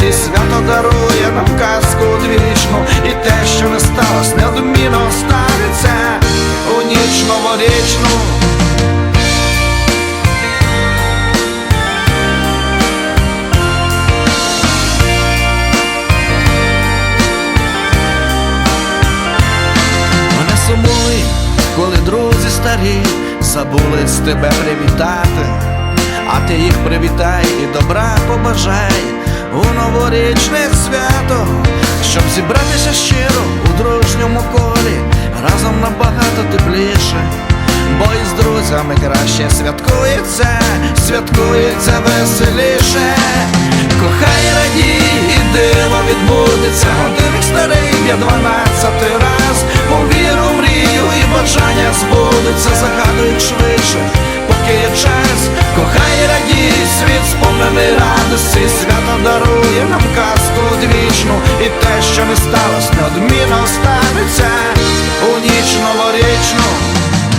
Радості, свято дарує нам казку одвічну, і те, що не сталося, неодмінно станеться у ніч новорічну. Не сумуй, коли друзі старі забули з тебе привітати, а ти їх привітай і добра побажай новорічне свято, щоб зібратися щиро у дружньому колі, разом набагато тепліше, бо із друзями краще святкується, святкується веселіше. Кохай радій, і диво відбудеться, годинник старий б'є дванадцятий раз, повір у мрію і бажання збудуться, загадують швидше,